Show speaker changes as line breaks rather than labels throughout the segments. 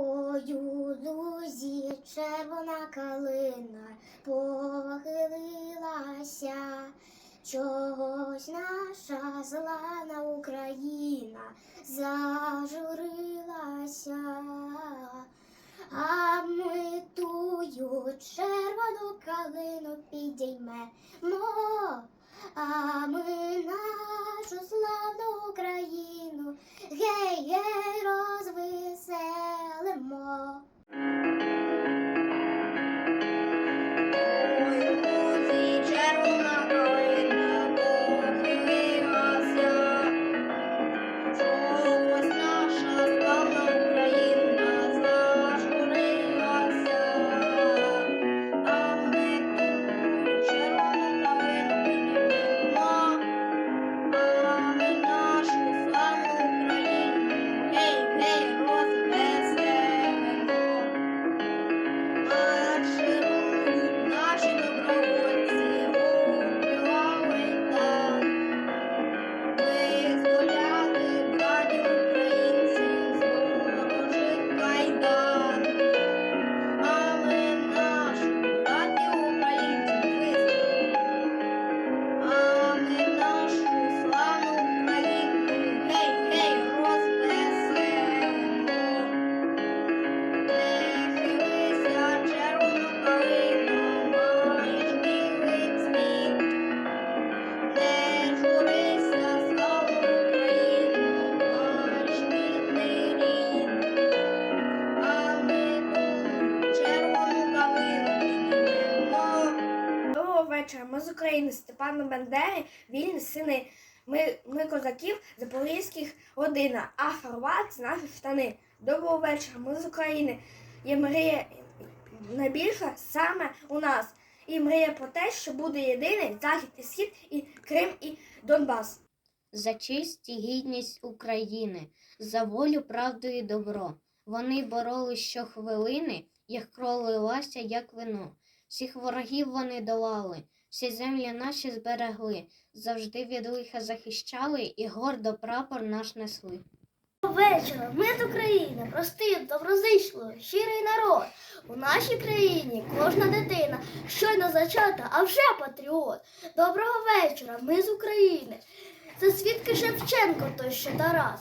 Ой, у лузі червона калина похилилася, чогось наша зелена Україна зажурилася, а ми тую червону калину підіймемо, а ми нашу славну Україну
вечора. Ми з України Степана Бандери, вільні сини. Ми, ми козаків запорізьких родина, а хорват наші штани. Доброго вечора. Ми з України. Є мрія найбільша саме у нас. І мрія про те, що буде єдиний захід і схід, і Крим, і Донбас.
за честь і гідність України, за волю, правду і добро. Вони боролись щохвилини, їх кров лилася, як вино. Всіх ворогів вони долали, всі землі наші зберегли, завжди від лиха захищали і гордо прапор наш несли.
Вечора, ми з України, простий, доброзичливий, щирий народ. У нашій країні кожна дитина щойно зачата, а вже патріот. Доброго вечора, ми з України. Це свідки Шевченко, той ще Тарас.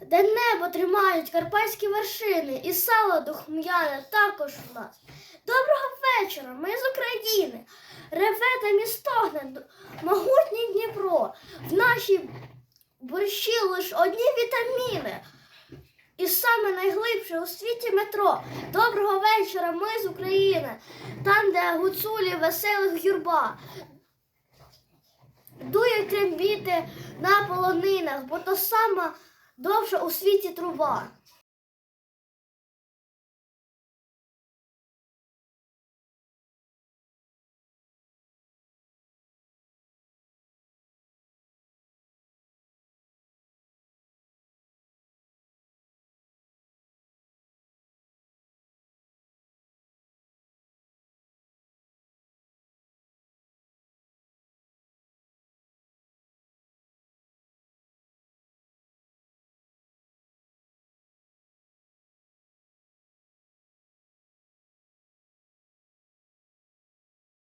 Де небо тримають карпатські вершини, і сало духм'яне також у нас. Доброго вечора, ми з України. Реве та містогне могутній Дніпро. В нашій борщі лиш одні вітаміни. І саме найглибше у світі метро. Доброго вечора, ми з України, там, де гуцулі веселих юрба. Дують трембіти на полонинах, бо то сама довша у світі труба.